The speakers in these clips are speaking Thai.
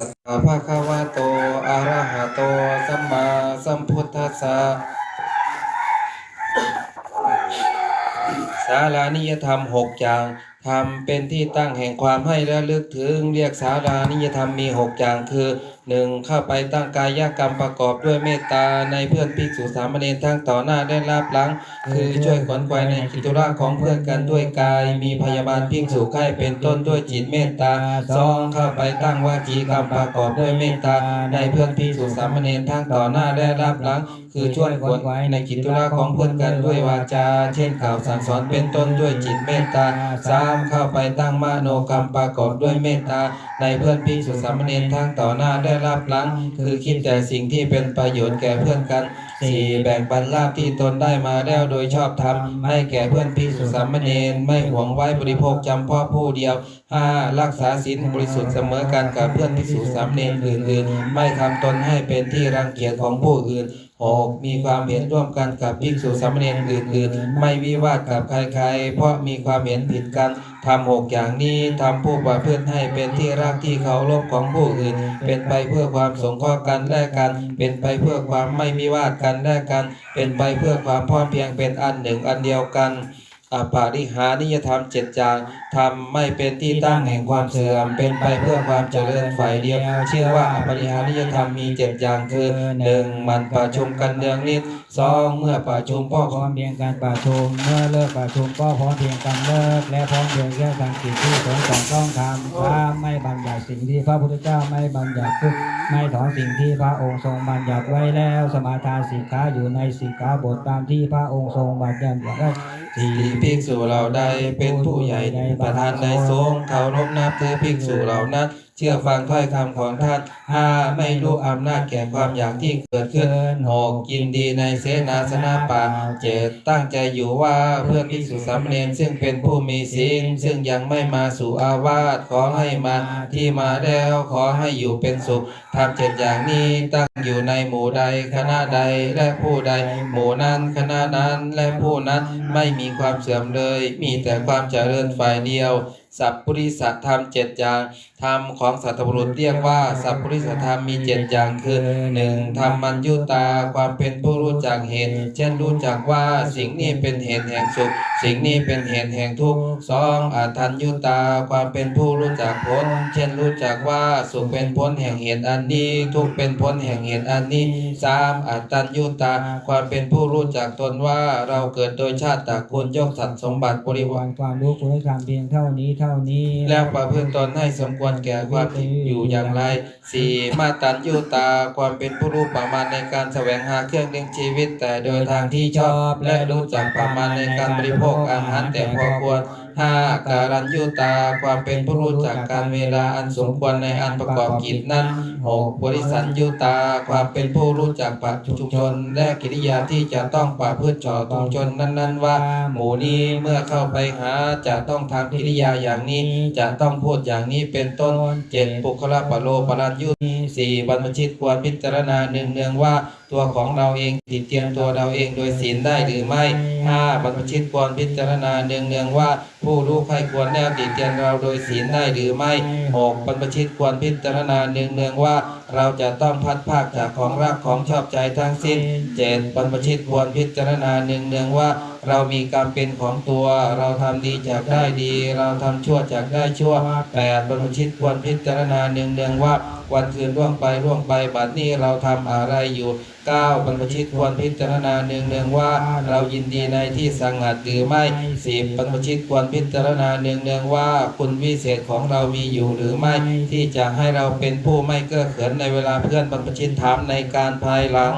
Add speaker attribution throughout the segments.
Speaker 1: สัพพะคะวะโต อะระหะโต สัมมาสัมพุทธัสสะ สารานิยธรรมหกอย่าง ธรรมเป็นที่ตั้งแห่งความให้และลึกถึง เรียกสารานิยธรรมมีหกอย่างคือ หนึ่งเข้าไปตั้งกายกรรมประกอบด้วยเมตตาในเพื่อนภิกษุสามเณรทั้งต่อหน้าได้รับหลัง คือช่วยขวนขวายในกิจธุระของเพื่อนกันด้วยกาย มีพยาบาลภิกษุไข้เป็นต้นด้วยจิตเมตตาสองเข้าไปตั้งวาจีกรรมประกอบด้วยเมตตาในเพื่อนภิกษุสามเณรทั้งต่อหน้าได้รับหลัง คือช่วยขวนขวายในกิจธุระของเพื่อนกันด้วยวาจา เช่นกล่าวสั่งสอนเป็นต้นด้วยจิตเมตตาสามเข้าไปตั้งมโนกรรมประกอบด้วยเมตตาในเพื่อนภิกษุสามเณรทั้งต่อหน้าได้รับหลังคือคิดแต่สิ่งที่เป็นประโยชน์แก่เพื่อนกันสี่แบ่งปันลาบที่ตนได้มาแล้วโดยชอบธรรมให้แก่เพื่อนพี่สุสามเณรไม่หวงไว้บริโภคจำเพาะผู้เดียวห้ารักษาศีลบริสุทธิ์เสมอกันกับเพื่อนพิสุสามเณรอื่นๆ ไม่ทำตนให้เป็นที่รังเกียจของผู้อื่น หกมีความเห็นร่วมกันกับภิกษุสามเณรอื่นๆ ไม่วิวาทกับใครๆ เพราะมีความเห็นผิดกันทำหกอย่างนี้ทำผู้ประพฤติให้เป็นที่รักที่เคารพของผู้อื่น เป็นไปเพื่อความสงเคราะห์กันและกัน เป็นไปเพื่อความไม่วิวาทกันและกัน เป็นไปเพื่อความพร้อมเพียงเป็นอันหนึ่งอันเดียวกัน อปาริหานิยธรรมเจ็ดอย่างทำไม่เป็นที่ตั้งแห่งความเสื่อมเป็นไปเพื่อความเจริญฝ่ายเดียวเชื่อว่าอปาริหานิยธรรมมีเจ็ดอย่างคือหนึ่งมันประชุมกันเนืองนิดสองเมื่อประชุมพ่อ
Speaker 2: พร้อมเพียงกันประชุมเมื่อเลิกประชุมก็พร้อมเพียงกันเลิกและพร้อมเพียงแก้กันกิจที่สงฆ์สองต้องทำถ้าไม่บัญญัติสิ่งที่พระพุทธเจ้าไม่บัญญัติไม่ถอนสิ่งที่พระองค์ทรงบัญญัติไว้แล้วสมาทานสิกขาอยู่ในสิกขาบทตามที่พระองค์ทรงบัญญัติไว้
Speaker 1: ที่ภิกษุเราได้เป็นผู้ใหญ่ประธานในสงฆ์เคารพนับถือภิกษุเหล่านั้นเชื่อฟังถ้อยคำของท่านห้าไม่รู้อำนาจแก่ความอยากที่เกิดขึ้นหกยินดีในเสนาสนะป่าเจ็ดตั้งใจอยู่ว่าเพื่อนภิกษุสามเณรซึ่งเป็นผู้มีศีลซึ่งยังไม่มาสู่อาวาสขอให้มาที่มาแล้วขอให้อยู่เป็นสุขทำเจ็ดอย่างนี้ตั้ง อยู่ในหมู่ใดคณะใดและผู้ใด หมู่นั้นคณะนั้นและผู้นั้นไม่มีความเสื่อมเลย มีแต่ความเจริญฝ่ายเดียว สัพพุริสธรรมเจ็ดอย่าง ธรรมของสัตบุรุษเรียกว่า สัพพุริสธรรมมีเจ็ดอย่างคือหนึ่งธรรมัญยุตาความเป็นผู้รู้จักเหตุ เช่นรู้จักว่าสิ่งนี้เป็นเหตุแห่งสุข สิ่งนี้เป็นเหตุแห่งทุกข์สองอัตัญยุตาความเป็นผู้รู้จักผลเช่นรู้จักว่าสุขเป็นผลแห่งเหตุอันนี้ ทุกข์เป็นผลแห่งเหตุอันนี้สามอัตัญยุตาความเป็นผู้รู้จักตนว่าเราเกิดโดยชาติตระกูลยกสัตว์สมบัติบริวาร
Speaker 2: ความรู้คุณธรรมเพียงเท่านี้เท่านี้
Speaker 1: แล้วประพฤติตนให้สมควรแก่ความอยู่อย่างไรสี่มาตัญญูตาความเป็นผู้รู้ประมาณในการแสวงหาเครื่องเลี้ยงชีวิต แต่โดยทางที่ชอบและรู้จักประมาณในการบริโภคอาหารแต่พอควร ห้าการัญญูตาความเป็นผู้รู้จักการเวลาอันสมควรในอันประกอบกิจนั้นหกบริสัญญูตาความเป็นผู้รู้จักปัจจุชน และกิริยาที่จะต้องประพฤติจ่อตุชนนั้น ๆ ว่า หมู่นี้เมื่อเข้าไปหาจะต้องทำกิริยาอย่างนี้ จะต้องพูดอย่างนี้เป็นต้นเจ็ดปุคละปะโลปรัญยุตสี่บรรพชิตควรพิจารณาเนืองว่าตัวของเราเองติดเตียมตัวเราเองโดยศีลได้หรือไม่ห้าบรรพชิตควรพิจารณาเนืองๆว่า ผู้รู้ใครควรแนบติดเตียนเราโดยศีลได้หรือไม่หกบรรพชิตควรพิจารณาเนืองๆว่าเราจะต้องพัดภาคจากของรักของชอบใจทั้งสิ้น เจ็ดบรรพชิตควรพิจารณาเนืองๆว่า เรามีกรรมเป็นของตัว เราทำดีจากได้ดี เราทำชั่วจากได้ชั่วแปดบรรพชิตควรพิจารณาเนืองๆว่าวันคืนล่วงไปล่วงไปบัดนี้เราทำอะไรอยู่เก้าบรรพชิตควรพิจารณาเนืองๆว่า เรายินดีในที่สงัดหรือไม่สิบบรรพชิตควรพิจารณาเนืองๆว่า คุณวิเศษของเรามีอยู่หรือไม่ ที่จะให้เราเป็นผู้ไม่เก้อเขินในเวลาเพื่อนบรรพชิตถามในการภายหลัง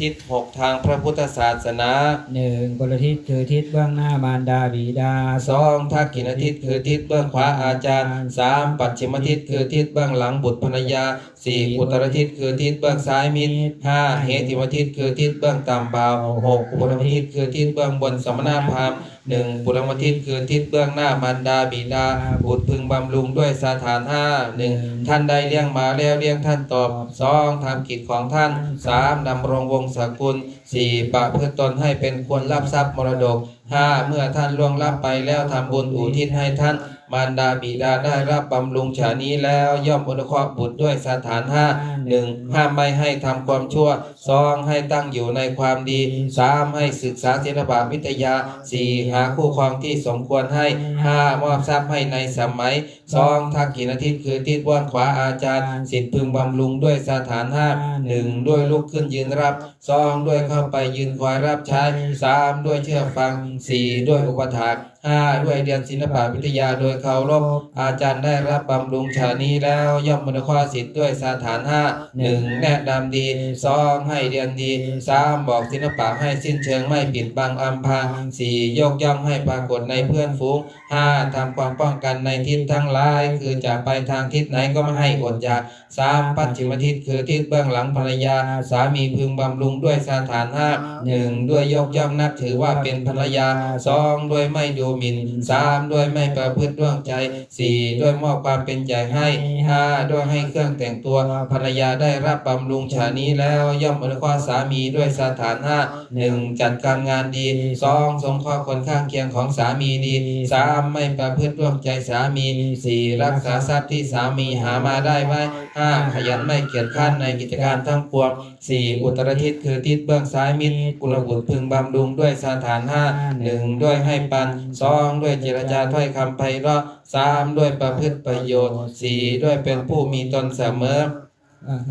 Speaker 1: ทิศหกทางพระพุทธศาสนา
Speaker 2: หนึ่งบรทิศคือทิศเบื้องหน้ามารดาบิดา
Speaker 1: สองทักขิณทิศคือทิศเบื้องขวาอาจารย์สามปัจฉิมทิศคือทิศเบื้องหลังบุตรภรรยาสี่อุตรทิศคือทิศเบื้องซ้ายมิตรห้าเหติมทิศคือทิศเบื้องต่ำเบาหกปุรมทิศคือทิศเบื้องบนสมณพราหมณ์ หนึ่งปุรมทิศคือทิศเบื้องหน้ามารดาบิดาบุตรพึงบำรุงด้วยสถานห้าหนึ่งท่านใดเลี้ยงมาแล้วเลี้ยงท่านตอบสองทำกิจของท่านสามดำรงวงศกุลสี่ปะเพื่อตนให้เป็นคนรับทรัพย์มรดกห้าเมื่อท่านล่วงลับไปแล้วทำบุญอุทิศให้ท่าน มารดาบิดาได้รับบำรุงฉานี้แล้วย่อมอนุเคราะห์บุตรด้วยสถานห้าหนึ่งห้ามไม่ให้ทำความชั่วสองให้ตั้งอยู่ในความดีสามให้ศึกษาศิลปะวิทยาสี่หาคู่ครองที่สมควรให้ห้ามอบทรัพย์ให้ในสมัยสองทักกินอาทิตย์คือทิศบ้านขวาอาจารย์สิทธิพึงบำรุงด้วยสถานห้าหนึ่งด้วยลุกขึ้นยืนรับสองด้วยเข้าไปยืนคอยรับใช้สามด้วยเชื่อฟังสี่ด้วยอุปถากห้าด้วยเรียนศิลปะวิทยาโดยเคารพอาจารย์ได้รับบำรุงชานี้แล้วย่อมมนุข้อสิทธิ์ด้วยสถานห้าหนึ่งแนะนำดีสองให้เรียนดีสามบอกศิลปะให้สิ้นเชิงไม่ปิดบังอำพรางสี่ยกย่องให้ปรากฏในเพื่อนฝูงห้าทำความป้องกันในทิศทั้งหลาย คือจะไปทางทิศไหนก็ไม่ให้อดอยากสามปัจฉิมทิศคือทิศเบื้องหลังภรรยา สามีพึงบำรุงด้วยสถานห้าหนึ่งด้วยยกย่องนับถือว่าเป็นภรรยาสองด้วยไม่ดูหมิ่นสามด้วยไม่ประพฤติร่วงใจสี่ด้วยมอบความเป็นใหญ่ให้ห้าด้วยให้เครื่องแต่งตัวภรรยาได้รับบำรุงฉานี้แล้วย่อมอนุเคราะห์สามีด้วยสถานห้าหนึ่งจัดการงานดีสองสงเคราะห์คนข้างเคียงของสามีดีสามไม่ประพฤติร่วงใจสามีสี่รักษาทรัพย์ที่สามีหามาได้ไว้ห้าขยันไม่เกียจข้านในกิจการทั้งปวงสี่อุตรทิศคือทิศเบื้องซ้ายมิตรกุลบุตรพึงบำรุงด้วยสถานห้าหนึ่งด้วยให้ปันสองด้วยเจรจาถ้อยคำไพเราะสามด้วยประพฤติประโยชน์สี่ด้วยเป็นผู้มีตนเสมอ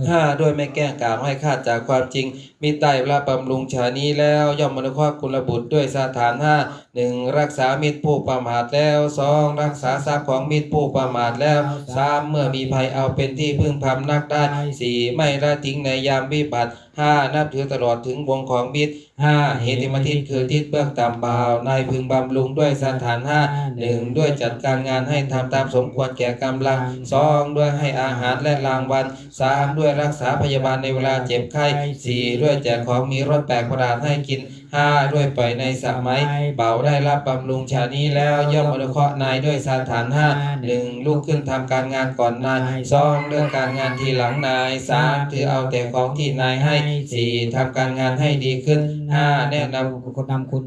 Speaker 1: ห้าด้วยไม่แกล้งกล่าวให้คาดจากความจริง มีไตรละบำรุงชานี้แล้ว ย่อมมนุษย์คุณบุตรด้วยสถานห้าหนึ่งรักษามิตรผู้ประมาทแล้วสองรักษาทรัพย์ของมิตรผู้ประมาทแล้วสามเมื่อมีภัยเอาเป็นที่พึ่งพำนักได้สี่ไม่ละทิ้งในยามวิบัติ ห้านับถือตลอดถึงวงของมิดห้าเหตุมทิศคือทิศเบื้องต่ำเบานายพึงบำรุงด้วยสถานห้าหนึ่งด้วยจัดการงานให้ทำตามสมควรแก่กำลังสองด้วยให้อาหารและรางวัลสามด้วยรักษาพยาบาลในเวลาเจ็บไข้สี่ด้วยแจกของมีรสแปลกประหลาดให้กิน ห้าด้วยปล่อยในสมัยเบาได้รับบำรุงชานี้แล้วย่อมอนุเคราะห์นายด้วยสถานห้าหนึ่งลุกขึ้นทำการงานก่อนนายสองเรื่องการงานทีหลังนายสามถือเอาแต่ของที่นายให้สี่ทำการงานให้ดีขึ้นห้าแนะนำ
Speaker 2: คนนำคุณ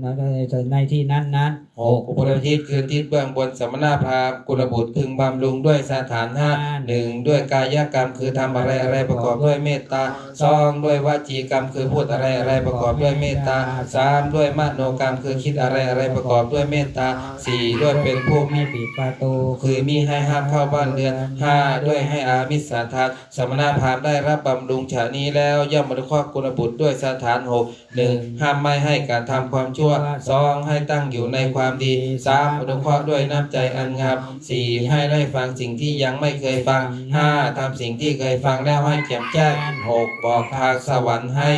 Speaker 2: ในที่นั้นนั้น
Speaker 1: หกอุปรทิศคือทิศเบื้องบนสมณพราหมณ์กุลบุตรพึงบำรุงด้วยสถานห้าหนึ่งด้วยกายกรรมคือทำอะไรอะไรประกอบด้วยเมตตาสองด้วยวจีกรรมคือพูดอะไรอะไรประกอบด้วยเมตตาสามด้วยมโนกรรมคือคิดอะไรอะไรประกอบด้วยเมตตาสี่ด้วยเป็นผู้มี
Speaker 2: ไม่ปิดประตู
Speaker 1: คือมีให้ห้ามเข้าบ้านเรือนห้าด้วยให้อามิสสาทานสมณพราหมณ์ได้รับบำรุงฉานี้แล้วย่อมอนุเคราะห์กุลบุตรด้วยสถานหก หนึ่งห้ามไม่ให้การทำความชั่วสองให้ตั้งอยู่ในความดีสามอนุเคราะห์ด้วยน้ำใจอันงามสี่ให้ได้ฟังสิ่งที่ยังไม่เคยฟังห้าทำสิ่งที่เคยฟังแล้วให้แจ่มแจ้งหกบอกทางสวรรค์ให้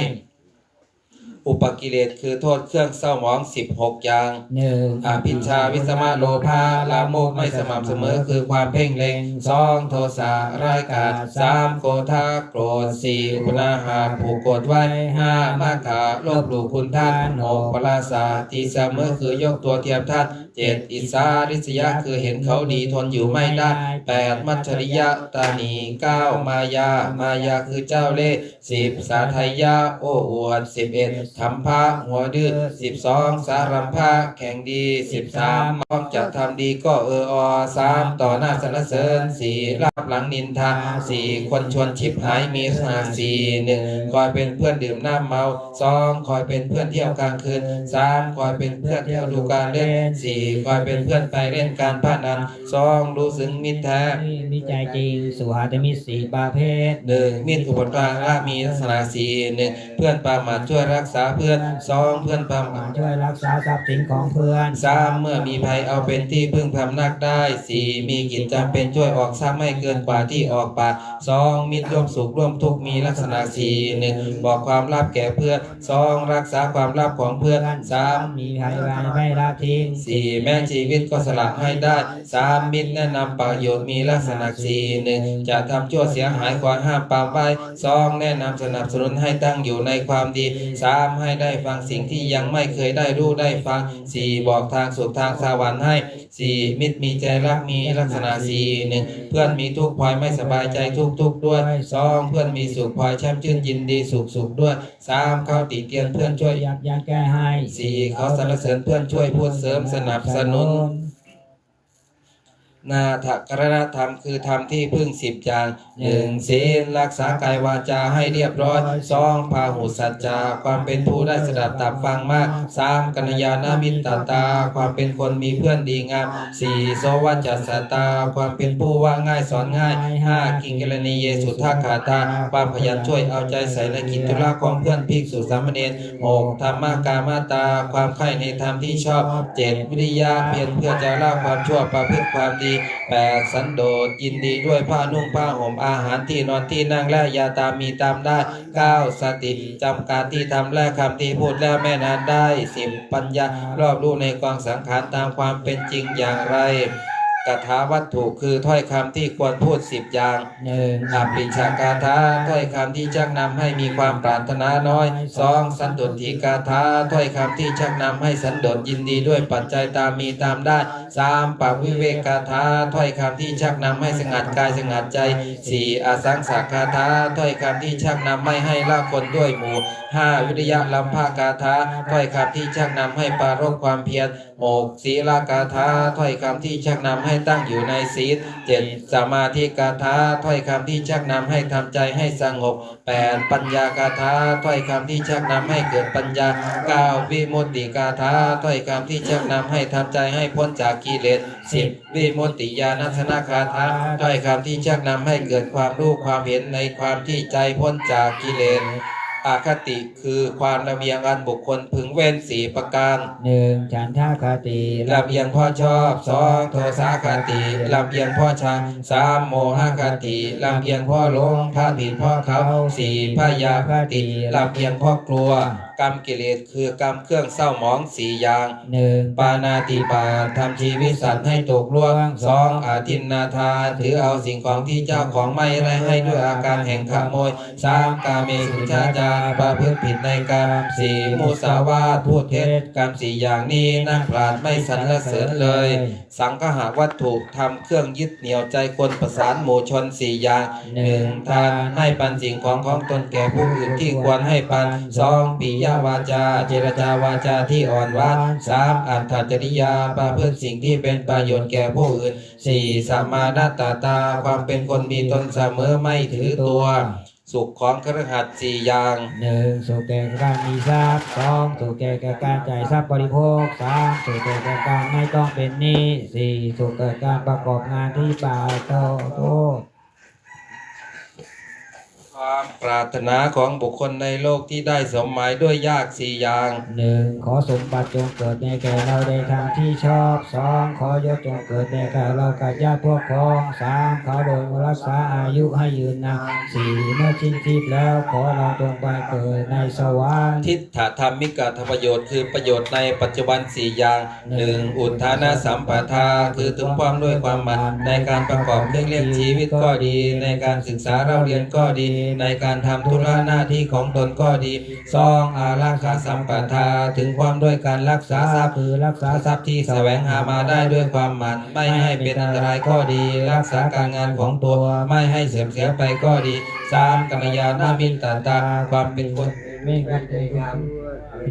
Speaker 1: อุปกิเลสคือโทษเครื่องเศร้าหมองสิบหกอย่าง
Speaker 2: หนึ่ง
Speaker 1: อภิชาวิสมาโลภาลามกไม่สม่ำเสมอคือความเพ่งเล็งสองโทสะร้ายกาจสามโกธาโกรธสี่อุณาหาผูกโกรธไว้ห้ามาขาโลภหลู่คุณท่านหกปราสาทีเสมอคือยกตัวเทียมท่านเจ็ดอิสาริษยะคือเห็นเขาดีทนอยู่ไม่ได้แปดมัจฉริยะตานีเก้ามายามายาคือเจ้าเล่ห์สิบสาทายะโอ้อวดสิบเอ็ดธรรมภะหัวดื้อสิบสองสารัมภะแข่งดีสิบสามมองจะทำดีก็เอออสามต่อหน้าสรรเสริญสี่รับหลังนินทาสี่คนชวนชิบหายมีสนาสี่หนึ่งคอยเป็นเพื่อนดื่มน้ำเมาสองคอยเป็นเพื่อนเที่ยวกลางคืนสามคอยเป็นเพื่อนเที่ยวดูการเล่นสี่คอยเป็นเพื่อนไปเล่นการพนันสองรู้สึงมิตรแท้
Speaker 2: มีใจจริงสุหาจะมีสี่ประเภท
Speaker 1: หนึ่งมิตรอุปการะมีลักษณะสี่หนึ่งเพื่อนประมาทช่วยรักษาเพื่อนสองเพื่อนประมาท
Speaker 2: ช่วยรักษาทรัพย์สินของเพื่อน
Speaker 1: สามเมื่อมีภัยเอาเป็นที่พึ่งพำนักได้สี่มีกิจจำเป็นช่วยออกทรัพย์ไม่เกินกว่าที่ออกปากสองมิตรร่วมสุขร่วมทุกข์มีลักษณะสี่หนึ่งบอกความลับแก่เพื่อนสองรักษาความลับของเพื่อนสาม
Speaker 2: มีใครวางไม่ละทิ้ง
Speaker 1: สี่แม้ชีวิตก็สละให้ได้สามมิตรแนะนำประโยชน์มีลักษณะสี่หนึ่งจะทำชั่วเสียหายควรห้ามปรามไว้สองแนะนำสนับสนุนให้ตั้งอยู่ในความดีสามให้ได้ฟังสิ่งที่ยังไม่เคยได้รู้ได้ฟังสี่บอกทางสู่ทางสวรรค์ให้สี่มิตรมีใจรักมีลักษณะสี่หนึ่งเพื่อนมีทุกข์พลอยไม่สบายใจทุกทุกข์ด้วยสองเพื่อนมีสุขพลอยแช่มชื่นยินดีสุขสุขด้วยสามเขาติเตียนเพื่อนช่วย
Speaker 2: ยับยั้งแก้ให้
Speaker 1: สี่เขาสรรเสริญเพื่อนช่วยพูดเสริมสนับสนุน นาถกรณธรรมคือธรรมที่พึ่งสิบอย่างหนึ่งศีลรักษากายวาจาให้เรียบร้อยสองพาหุสัจจา ความเป็นผู้ได้สดับตับฟังมากสามกัญญาณมิตรตา ความเป็นคนมีเพื่อนดีงามสี่โสวัจจสตา ความเป็นผู้ว่าง่ายสอนง่ายห้ากิงกรณีเยสุทธาขาตา ความพยันช่วยเอาใจใส่ในกิจธุระของเพื่อนภิกษุสามเณรหกธรรมากามาตา ความใคร่ในธรรมที่ชอบเจ็ดวิริยะเพียรเพื่อจะละความชั่วประพฤติความดีแปดสันโดษยินดีด้วยผ้านุ่งผ้าห่มอาหารที่นอนที่นั่งและยาตามมีตามได้เก้าสติจำการที่ทำและคำที่พูดแล้วแม่นานได้สิบปัญญารอบรู้ในกองสังขารตามความเป็นจริงอย่างไร กถาวัตถุคือถ้อยคำที่ควรพูดสิบอย่าง
Speaker 2: หนึ่ง
Speaker 1: อภิชากาถาถ้อยคำที่ชักนำให้มีความปรารถนาน้อยสองสันโดษทีกาถาถ้อยคำที่ชักนำให้สันโดษยินดีด้วยปัจจัยตามมีตามได้สามปวิเวกกาถาถ้อยคำที่ชักนำให้สงัดกายสงัดใจสี่อสังสากาถาถ้อยคำที่ชักนำไม่ให้ละคนด้วยหมู่ห้าวิริยะลัมภากาถาถ้อยคำที่ชักนำให้ปรารบความเพียรหกศีลากาถาถ้อยคำที่ชักนำให้ตั้งอยู่ในศีลเจ็ดสมาธิกาถาถ้อยคำที่ชักนำให้ทำใจให้สงบแปดปัญญากาถาถ้อยคำที่ชักนำให้เกิดปัญญาเก้าวิมุตติกาถาถ้อยคำที่ชักนำให้ทำใจให้พ้นจากกิเลสสิบวิมุตติญาณทัศนคาถาถ้อยคำที่ชักนำให้เกิดความรู้ความเห็นในความที่ใจพ้นจากกิเลส อาคติคือความระเบียงอันบุคคลพึงเว้นสีประการ
Speaker 2: หนึ่งฉันทาคติ
Speaker 1: ลำเอียงพ่อชอบสองโทสาคติลำเอียงพ่อชังสามโมหคติลำเอียงพ่อหลงพระผิดพ่อเขาสี่พยาคติลำเอียงพ่อกลัว กรรมกิเลสคือกรรมเครื่องเศร้าหมองสี่อย่าง
Speaker 2: หนึ่ง
Speaker 1: ปานาติปาทำชีวิตสัตว์ให้ตกล่วงสองอาทินนาทาถือเอาสิ่งของที่เจ้าของไม่ได้ให้ด้วยอาการแห่งขโมยสามกาเมสุชาจารประพฤติผิดในกรรมสี่มุสาวาทพูดเท็จกรรมสี่อย่างนี้นักปราชญ์ไม่สรรเสริญเลย สังฆหาวัตถุทำเครื่องยึดเหนี่ยวใจคนประสานหมู่ชนสี่อย่างหนึ่งทานให้ปันสิ่งของของตนแก่ผู้อื่นที่ควรให้ปันสองปิยวาจา เจรจาวาจาที่อ่อนหวานสามอัตถจริยาประพฤติสิ่งที่เป็นประโยชน์แก่ผู้อื่นสี่สัมมานาตตา ความเป็นคนมีตนเสมอไม่ถือตัวสุขของครหัสสี่อย่าง
Speaker 2: หนึ่งสุขแก่การมีทรัพย์สองสุขแก่การจ่ายทรัพย์บริโภคสามสุขแก่การไม่ต้องเป็นหนี้สี่สุขแก่การประกอบงานที่ป่าโตโต
Speaker 1: ความปรารถนาของบุคคลในโลกที่ได้สมหมายด้วยยากสี่อย่าง
Speaker 2: หนึ่งขอสมบัติจงเกิดในแก่เราในทางที่ชอบสองขอยศจงเกิดในแก่เรากับญาติพวกพ้องสามขอโดยรักษาอายุให้ยืนนานสี่เมื่อสิ้นชีพแล้วขอเราจงไปเกิดในสวรรค์
Speaker 1: ทิฏฐธรรมิกธรรมประโยชน์คือประโยชน์ในปัจจุบันสี่อย่างหนึ่งอุทานาสัมปทาคือถึงความด้วยความหมันในการประกอบเครื่องเลี้ยงชีวิตก็ดี ในการศึกษาเราเรียนก็ดีในการทำธุระหน้าที่ของตนก็ดีสองอาราคาสัมปทาถึงความด้วยการรักษาทรัพย์
Speaker 2: คือรักษา
Speaker 1: ทรัพย์ที่แสวงหามาได้ด้วยความหมั่นไม่ให้เป็นอันตรายก็ดี รักษาการงานของตัวไม่ให้เสื่อมเสียไปก็ดีสามกัลยาณมิตรตาความเป็นคน
Speaker 2: ไม่กันเลย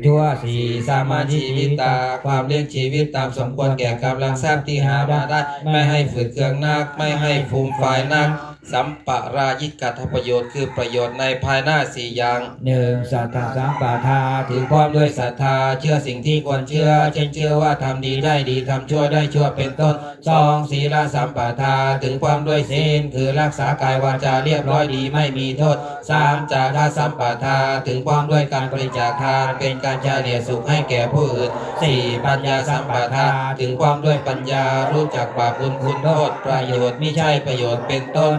Speaker 2: ชั่วสี่
Speaker 1: สามาชีวิตตา ความเลี้ยงชีวิตตามสมควรแก่กำลังทรัพย์ที่หามาได้ ไม่ให้ฝืดเคืองนัก ไม่ให้ฟูมฝ่ายนัก สัมปรายิกัตประโยชน์คือประโยชน์ในภายหน้าสี่อย่าง
Speaker 2: หนึ่งสัทธาสัมปทา
Speaker 1: ถึ
Speaker 2: ถึ
Speaker 1: ง
Speaker 2: ความ
Speaker 1: ด้ว
Speaker 2: ย
Speaker 1: ศรัทธาเชื่อสิ่งที่ควรเชื่อ เช่นเชื่อว่าทำดีได้ดีทำชั่วได้ชั่วเป็นต้นสองศีลสัมปทาถึงความด้วยศีลคือรักษากายวาจาเรียบร้อยดีไม่มีโทษสามจารสัมปทาถึงความด้วยการบริจาคทานเป็นการเฉลี่ยสุขให้แก่ผู้อื่นสี่ปัญญาสัมปทาถึงความด้วยปัญญารู้จักบาปบุญคุณโทษประโยชน์ไม่ใช่ประโยชน์เป็นต้น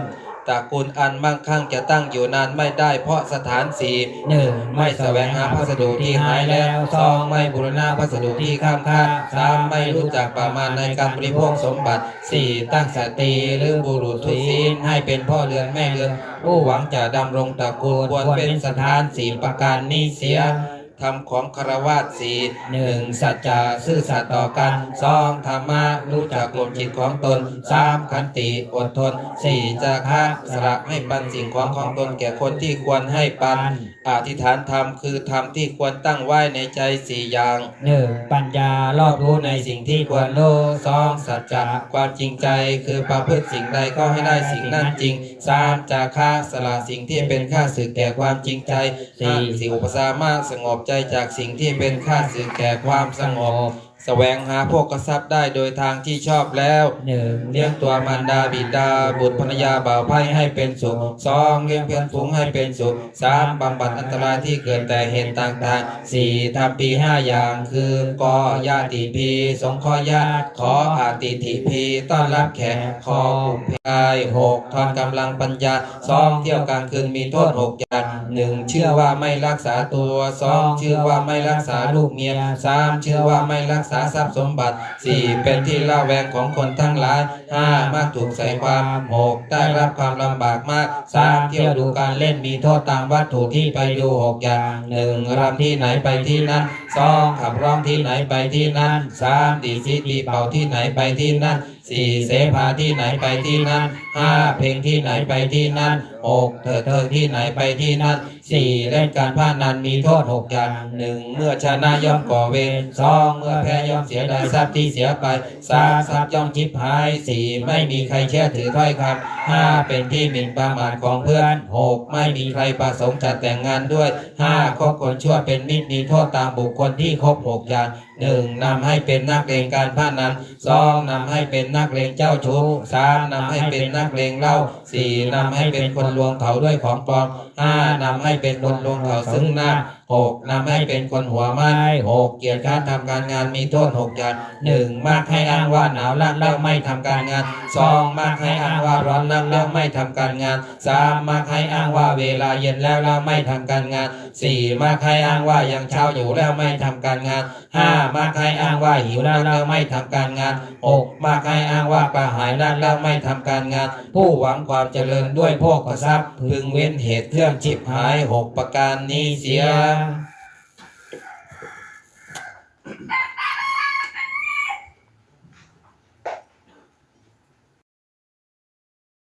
Speaker 1: ตระกูลอันมั่งคั่งจะตั้งอยู่นานไม่ได้เพราะสถานสี่
Speaker 2: หนึ่ง
Speaker 1: ไม่แสวงหาพัสดุที่หายแล้วสองไม่บูรณะพัสดุที่ข้ามค่าสามไม่รู้จักประมาณในการบริโภคสมบัติสี่ตั้งสติหรือบุรุษทุศีลให้เป็นพ่อเรือนแม่เรือนผู้หวังจะดำรงตระกูลควรเป็นสถานสี่ประการนี้เสีย ธรรมของคารวาสี
Speaker 2: หนึ่ง
Speaker 1: สัจจะซื่อสัตย์ต่อกันสองธรรมะรู้จักกลมจิตของตนสามขันติอดทนสี่จาคะสละให้ปันสิ่งของของตนแก่คนที่ควรให้ปันอธิษฐานธรรมคือธรรมที่ควรตั้งไว้ในใจสี่อย่าง
Speaker 2: หนึ่งปัญญารอบรู้ในสิ่งที่ควรรู้
Speaker 1: สองสัจจะความจริงใจคือประพฤติสิ่งใดก็ให้ได้สิ่งนั้นจริงสามจาคะสละสิ่งที่เป็นค่าศึกแก่ความจริงใจ
Speaker 2: สี่
Speaker 1: สี่อุปสามารถสงบใจจากสิ่งที่เป็นค่าศึกแก่ความสงบ แสวงหาพวกทรัพย์ได้โดยทางที่ชอบแล้ว
Speaker 2: หนึ่ง
Speaker 1: เลี้ยงตัวมารดาบิดา บุตรภรรยาบ่าวไพ่ให้เป็นสุขสองเลี้ยงเพื่อนฝูงให้เป็นสุขสามบำบัดอันตรายที่เกิดแต่เหตุต่างๆสี่ทำปีห้าอย่างคือกอญาติพีสงเคราะห์ญาติขออาติถิพีต้อนรับแขกขออุปกายหกทอนกำลังปัญญาสองเที่ยวกลางคืนมีโทษหกอย่างหนึ่งเชื่อว่าไม่รักษาตัวสองเชื่อว่าไม่รักษาลูกเมียสามเชื่อว่าไม่รักษาทรัพย์สมบัติสี่เป็นที่ละแวงของคนทั้งหลายห้ามากถูกใส่ความหกได้รับความลำบากมากสามเที่ยวดูการเล่นมีโทษตามวัตถุที่ไปดูหกอย่างหนึ่งรำที่ไหนไปที่นั่นสองขับร้องที่ไหนไปที่นั่นสามดีซีดีเป่าที่ไหนไปที่นั่น สี่เสภาที่ไหนไปที่นั่นห้าเพลงที่ไหนไปที่นั่นหกเธอเธอที่ไหนไปที่นั่นสี่เล่นการพนันมีโทษหกอย่างหนึ่งเมื่อชนะย่อมก่อเวรสองเมื่อแพ้ย่อมเสียดายทรัพย์ที่เสียไปสามทรัพย์ย่อมชิบหายสี่ไม่มีใครเชื่อถือถ้อยคำห้าเป็นที่หมิ่นประมาทของเพื่อนหกไม่มีใครประสงค์จัดแต่งงานด้วยห้าคบคนชั่วเป็นมิตรมีโทษตามบุคคลที่ครบหกอย่าง หนึ่งนำให้เป็นนักเลงการพนันสองนำให้เป็นนักเลงเจ้าชู้สามนำให้เป็นนักเลงเหล้า สี่นำให้เป็นคนลวงเขาด้วยของปลอมห้านำให้เป็นคนลวงเขาซึ่งหน้าหกนำให้เป็นคนหัวไม้หกเกียรติการทำการงานมีโทษหกอย่างหนึ่งมากให้อ้างว่าหนาวลักแล้วไม่ทำการงานสองมากให้อ้างว่าร้อนนักแล้วไม่ทำการงานสามมากให้อ้างว่าเวลาเย็นแล้วแล้วไม่ทำการงานสี่มากให้อ้างว่ายังเช้าอยู่แล้วไม่ทำการงานห้ามากให้อ้างว่าหิวแล้วแล้วไม่ทำการงานหกมากให้อ้างว่ากระหายแล้วแล้วไม่ทำการงาน ผู้หวังความความเจริญด้วยโภคทรัพย์ พึงเว้นเหตุเครื่องจิบหายหกประการนี้เสีย